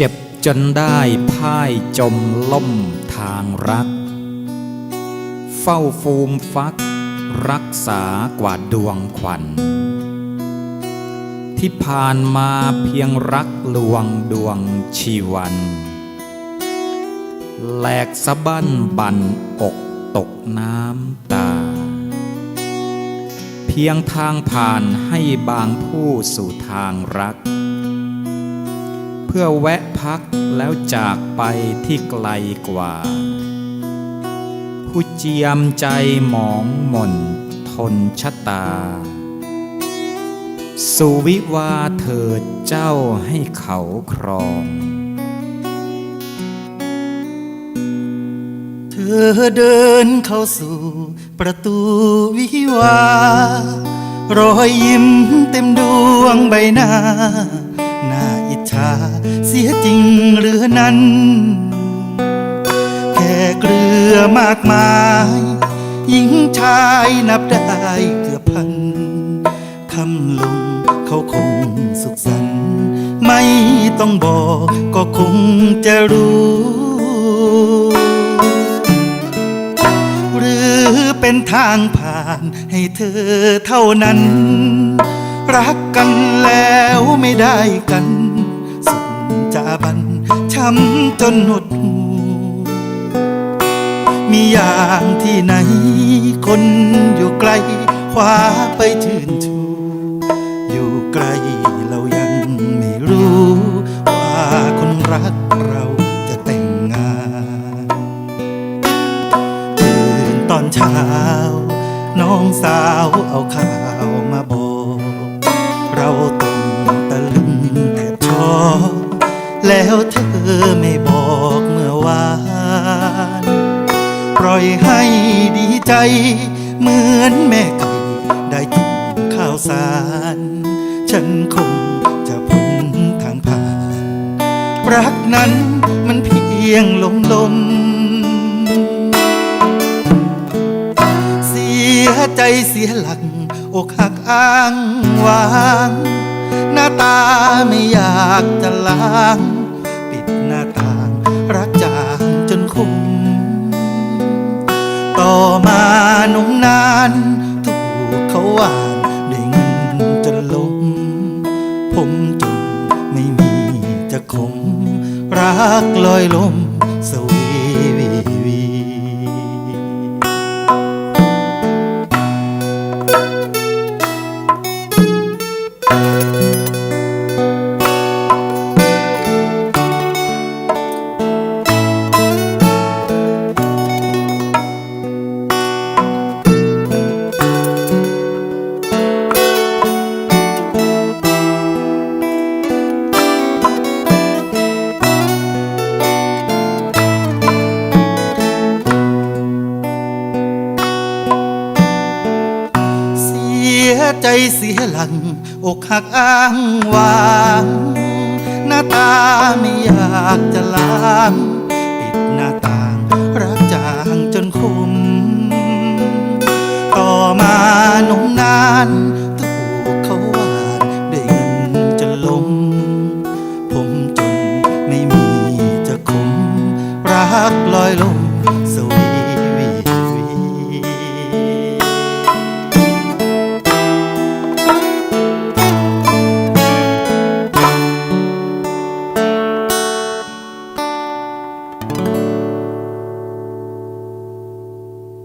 เจ็บจนได้พ่ายจมล่มทางรัก เฝ้าฟูมฟัก รักษากว่าดวงขวัญ ที่ผ่านมาเพียงรักลวงดวงชีวัน แหลกสะบั้นบันอกตกน้ำตา เพียงทางผ่านให้บางผู้สู่ทางรัก พื่อแวะพักแล้วจากไปที่ไกลกว่า ผู้เจียมใจหมองหม่นทนชะตา สุวิวาเถิดเจ้าให้เขาครอง เธอเดินเข้าสู่ประตูวิวารอยยิ้มเต็มดวงใบหน้า น่าเสียจริงหรือนั้น แค่เกลือมากมาย หญิงชายนับได้เกือบพันคำลงเขาคงสุขสันต์ไม่ต้องบอกก็คงจะรู้ หรือเป็นทางผ่านให้เธอเท่านั้น รักกันแล้วไม่ได้กัน บันช้ำจนหดหูมีอย่างที่ไหน คนอยู่ไกลคว้าไปชื่นชู อยู่ไกลเรายังไม่รู้ ว่าคนรักเราจะแต่งงานตื่นตอนเช้า น้องสาวเอาข่าว ใจเหมือนแม่ไก่ได้กินข้าวสาร ฉันคงจะพ้นทางผ่าน รักนั้นมันเพียงลมลม เสียใจเสียหลักอกหักอ้างวาง หน้าตาไม่อยากจะล้าง มานุ่งนานถูกเขาหวานด้วยเงินจะล้มผมจนไม่มีจะคมรักลอยลมสวย เสียหลังอกหักอ้างวางหน้าตาไม่อยากจะล้างปิดหน้าต่างรักจางจนคมต่อมานมนาน